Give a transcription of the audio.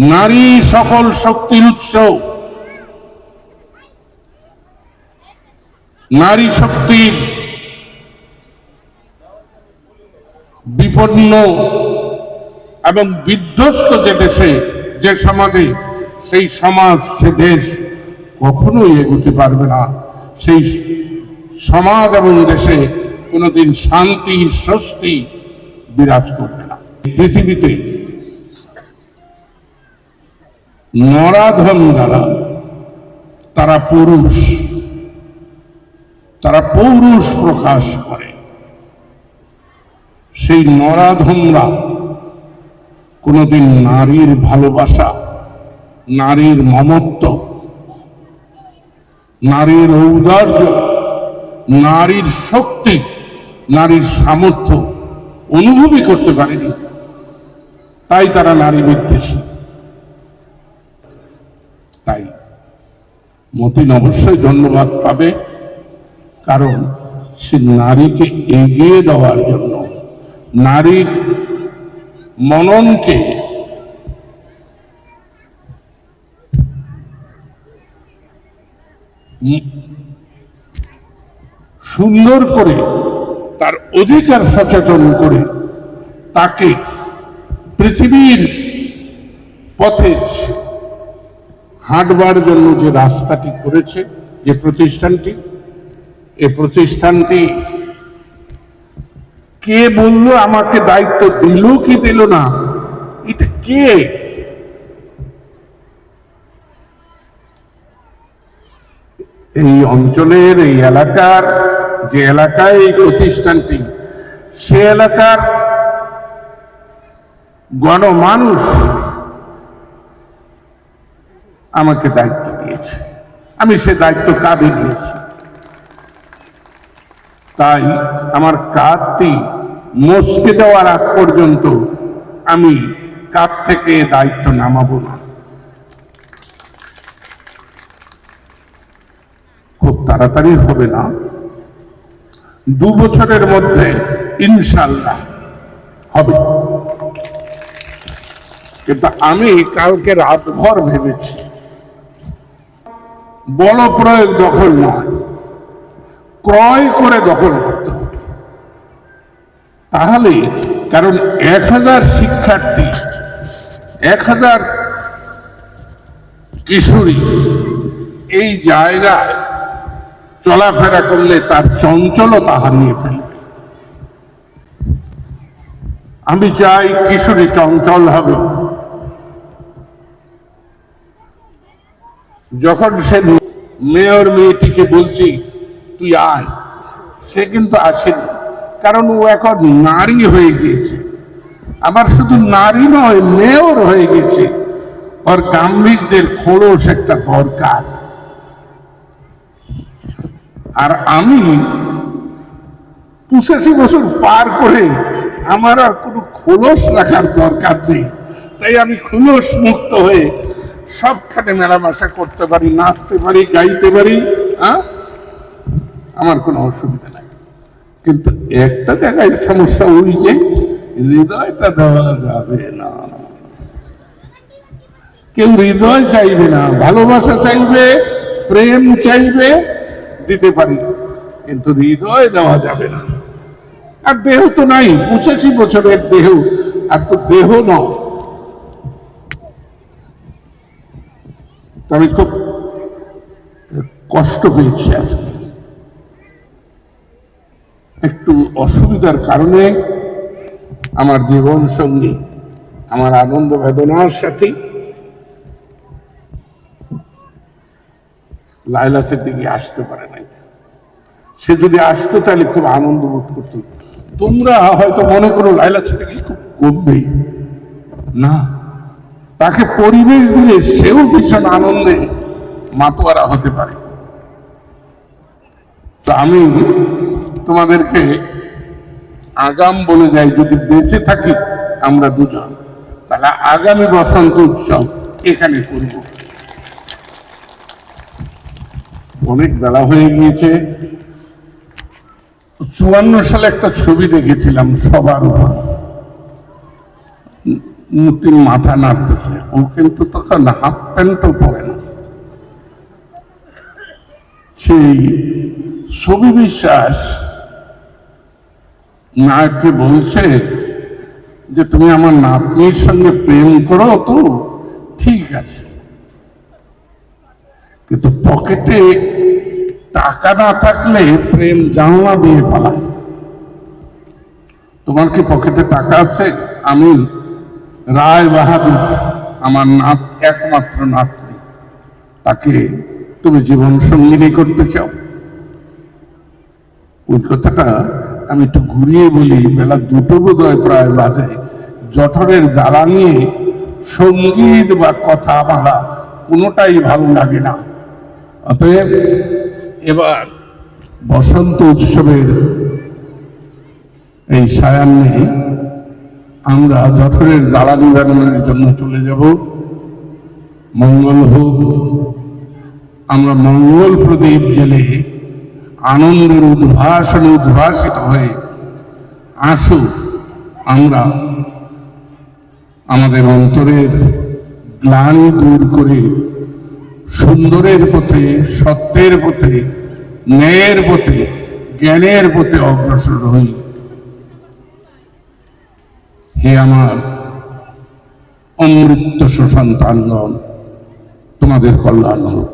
নারী সকল শক্তির উৎস। নারী শক্তির বিপন্ন এবং বিধ্বস্ত যে দেশে, যে সমাজে, সেই সমাজ, সে দেশ কখনোই এগোতে পারবে না। সেই সমাজ এবং দেশে কোনোদিন শান্তি, স্বস্তি বিরাজ করবে না। পৃথিবীতে নরাধন যারা তারা পুরুষ। তারা পৌরুষ প্রকাশ করে। সেই নরাধনরা কোনোদিন নারীর ভালোবাসা, নারীর মমত্ব, নারীর ঔদার্য, নারীর শক্তি, নারীর সামর্থ্য অনুভবই করতে পারেনি। তাই তারা নারী বিদ্বেষী তাই মতিন অবশ্যই ধন্যবাদ পাবে, কারণ সে নারীকে এগিয়ে দেওয়ার জন্য, নারীর মননকে সুন্দর করে, তার অধিকার সচেতন করে, তাকে পৃথিবীর পথে হাঁটবার জন্য যে রাস্তাটি করেছে, যে প্রতিষ্ঠানটি, এ প্রতিষ্ঠানটি কে বলল, আমাকে দায়িত্ব দিল কি দিল না? এটা কে? এই অঞ্চলের, এই এলাকার, যে এলাকায় এই প্রতিষ্ঠানটি, সে এলাকার গণমানুষ আমাকে দায়িত্ব দিয়েছে। আমি সে দায়িত্ব কাঁধে দিয়েছি তাই আমার কাঁধটি মস্কে যাওয়ার আগ পর্যন্ত আমি কাঁধ থেকে দায়িত্ব নামাবো না। খুব তাড়াতাড়ি হবে না? দু বছরের মধ্যে ইনশাল্লাহ হবে। কিন্তু আমি কালকে রাতভর ভেবেছি বল প্রয়োগ দখল নয়। ক্রয় করে দখল করতে হবে। তাহলে, কারণ এক হাজার শিক্ষার্থী, এক হাজার কিশোরী এই জায়গায় চলাফেরা করলে তার চঞ্চলতা হারিয়ে ফেলবে। আমি চাই কিশোরী চঞ্চল হবে। যখন সে মেয়র মেয়েটিকে বলছি, তুই আয়। সে কিন্তু আসেনি, কারণ ও এখন নারী হয়ে গিয়েছে। আবার শুধু নারী নয়, মেয়র হয়ে গেছে ওর গাম্ভীর্যের খোলস একটা দরকার। আর আমি পঁচাশি বছর পার করে আমার আর কোনো খোলস রাখার দরকার নেই। তাই আমি খোলস মুক্ত হয়ে সবখানে মেলামেশা করতে পারি, নাচতে পারি, গাইতে পারি হ্যাঁ? আমার কোনো অসুবিধা নাই। কিন্তু একটা জায়গায় সমস্যা ওই যে হৃদয়টা দেওয়া যাবে না। কেউ হৃদয় চাইবে না, ভালোবাসা চাইবে, প্রেম চাইবে, দিতে পারি, কিন্তু হৃদয় দেওয়া যাবে না। আর দেহ তো নাই, পঁচাশি বছরের দেহ, আর তো দেহ নয়। আমি খুব কষ্ট পেয়েছি আজকে। একটু অসুবিধার কারণে আমার জীবন সঙ্গী, আমার আনন্দ বেদনার সাথে লাইলা সিদ্দিকি আসতে পারে নাই। সে যদি আসতো তাহলে খুব আনন্দ বোধ করতো তোমরা হয়তো মনে করো লাইলা সিদ্দিকি খুব কমবেই না। তাকে পরিবেশ দিলে সেও ভীষণ আনন্দে মাতোয়ারা হতে পারে। তো আমি তোমাদেরকে আগাম বলে যাই, যদি বেঁচে থাকি আমরা দুজন, তাহলে আগামী বসন্ত উৎসব এখানে করব। অনেক বেলা হয়ে গিয়েছে। চুয়ান্ন সালে একটা ছবি দেখেছিলাম সবার উপর। মূর্তির মাথা নাড়তেছে। ও কিন্তু তখন হাফ প্যান্টও পরে না। সেই ছবি বিশ্বাস নায়ককে বলছে যে, তুমি আমার নাতনির সঙ্গে প্রেম করো তো, ঠিক আছে। কিন্তু পকেটে টাকা না থাকলে প্রেম জানলা দিয়ে পালায়। তোমার কি পকেটে টাকা আছে? আমি রায় বাহাদুর আমার নাত, একমাত্র নাতনি। তাকে তুমি জীবন সঙ্গিনী করতে চাও। ওই কথাটা আমি একটু ঘুরিয়ে বলি, বেলা দুটো বোধহয় প্রায় বাজে। জঠরের জ্বালা নিয়ে সংগীত বা কথা বলা কোনোটাই ভালো লাগে না। অতএব এবার বসন্ত উৎসবের এই সায়ান্নে আমরা জঠরের জ্বালা নিবারণের জন্য চলে যাব। মঙ্গল হোক, আমরা মঙ্গল প্রদীপ জেলে আনন্দের উদ্ভাসনে উদ্ভাসিত হয়ে আসু আমরা আমাদের অন্তরের গ্লানি দূর করে সুন্দরের পথে, সত্যের পথে, ন্যায়ের পথে, জ্ঞানের পথে অগ্রসর হই। হে আমার অমৃত সন্তানগণ তোমাদের কল্যাণ হোক।